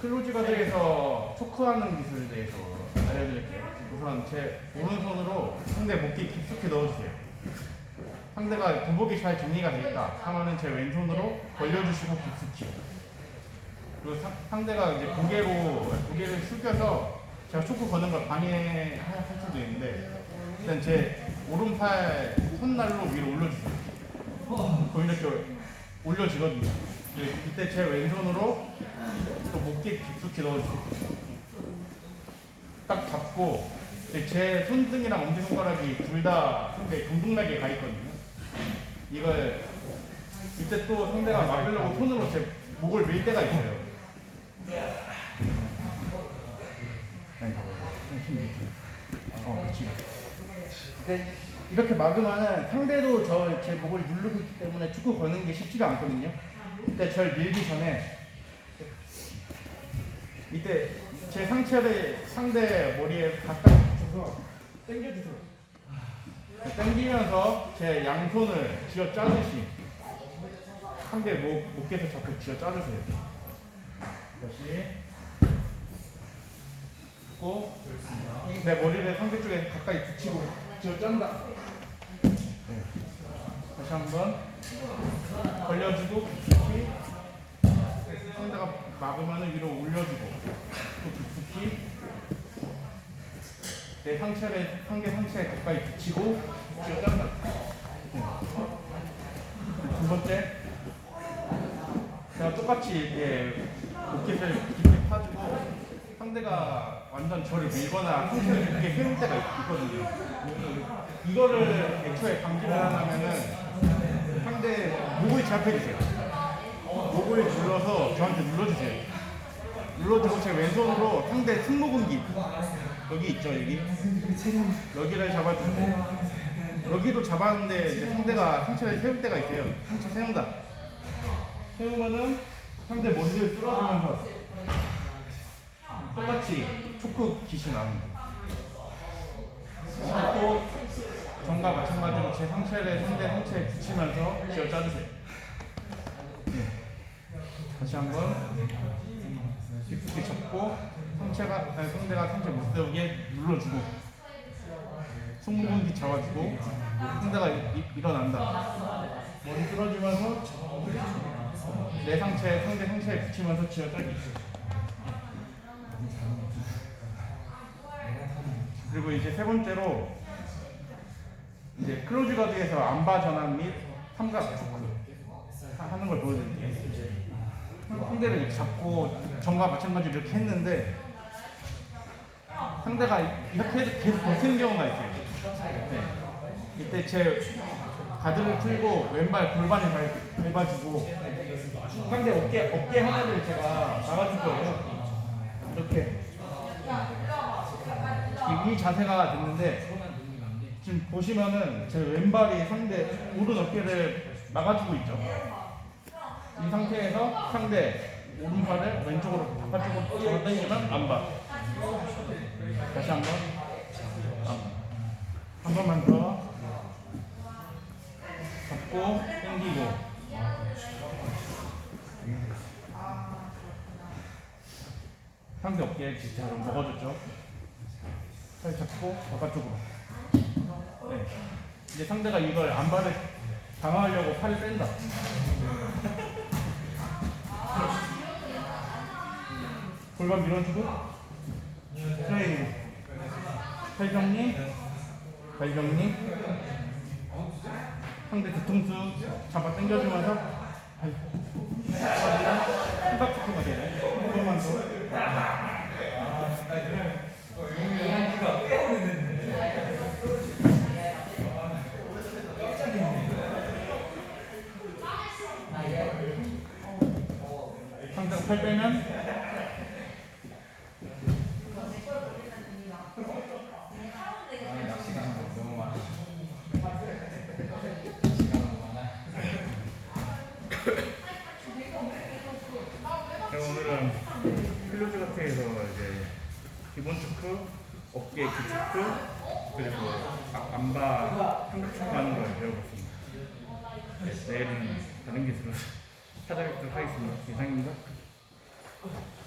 클로즈 가드에서 초크하는 기술에 대해서 알려드릴게요. 우선 제 오른손으로 상대 목뒤 깊숙이 넣어주세요. 상대가 도복이 잘 정리가 돼 있다 하면은 제 왼손으로 벌려주시고 깊숙이. 그리고 사- 상대가 이제 고개로 고개를 숙여서 제가 초크 거는 걸 방해할 수도 있는데 일단 제 오른팔 손날로 위로 올려주세요. 거의 이렇게 올려지거든요. 네, 이때 제 왼손으로 또 목뒤 깊숙이 넣어주세요. 딱 잡고 제 손등이랑 엄지손가락이 둘 다 상대 동등하게 가 있거든요. 이걸 이때 또 상대가 막으려고 손으로 제 목을 밀 때가 있어요. 아니, 좀힘 밀게. 어, 그렇지. 이렇게 막으면은 상대도 저 제 목을 누르고 있기 때문에 축구 거는 게 쉽지가 않거든요. 이때 절 밀기 전에 이때 제 상체를 상대 머리에 가까이 붙여서 당겨주세요. 당기면서 제 양손을 쥐어 짜듯이 상대 목, 목에서 자꾸 쥐어 짜주세요. 다시 고내 머리를 상대 쪽에 가까이 붙이고 쥐어 짠다. 네. 다시 한번 벌려주고 깊숙이 상대가 막으면 위로 올려주고 또 깊숙이 내 상체를 상대 상체에 가까이 붙이고 쥐어 짠다. 네. 두 번째 제가 똑같이 이렇게 로켓을 깊게 파주고 상대가 완전 저를 밀거나 상체를 이렇게 세울 때가 있- 있거든요. 이거를 애초에 방지를 하려면은 상대 목을 제압해주세요. 목을 눌러서 저한테 눌러주세요. 눌러주고 제 왼손으로 상대 승모근기 여기 있죠 여기 여기를 잡아주세요. 여기도 잡았는데 이제 상대가 상체를 세울 때가 있어요. 상체 세운다. 세우면은 상대 머리를 뚫어주면서 똑같이 초크 기시 나옵니다. 또 전과 마찬가지로 제 상체를 상대 상체에 붙이면서 쥐어 짜주세요. 네. 다시 한번 깊숙이 잡고 상체가 아니, 상대가 상체 못 세우게 눌러주고 승모근기 잡아주고 상대가 이- 일어난다. 머리 뚫어주면서 내 상체 상대 상체에 붙이면서 쥐어 짜기. 그리고 이제 세 번째로 이제 클로즈 가드에서 안바 전환 및 삼각 초크 하- 하는 걸 보여드릴게요. 상대를 이렇게 잡고 전과 마찬가지로 이렇게 했는데 상대가 이렇게 계속 버티는 경우가 있어요. 네. 이때 제 가드를 풀고 왼발 골반에 발, 밟아주고 상대 어깨 어깨 하나를 제가 막아줄 거예요. 이렇게 이, 이 자세가 됐는데 지금 보시면은 제 왼발이 상대 오른 어깨를 막아주고 있죠. 이 상태에서 상대 오른발을 왼쪽으로 바깥쪽으로 잡아 당기면 안바. 다시 한번 안바. 한 번만 더 잡고 당기고 상대 어깨에 진짜로 먹어줬죠. 팔 잡고 바깥쪽으로. 네. 이제 상대가 이걸 안발을 방어하려고 팔을 뺀다. 골반 밀어주고. 트레이닝 팔 정리. 발 정리. 상대 뒤통수 잡아 당겨주면서. 발 삼각 초크가 되네 한 번만 더 팔 빼면 네, 오늘은 필로즈 이제 기본 초크, 어깨 기초크, 그리고 아- 안바 삼각 초크 하는 걸 배워봤습니다. 네, 내일은 다른 기술로 찾아뵙도록 하겠습니다. 이상입니다. Okay.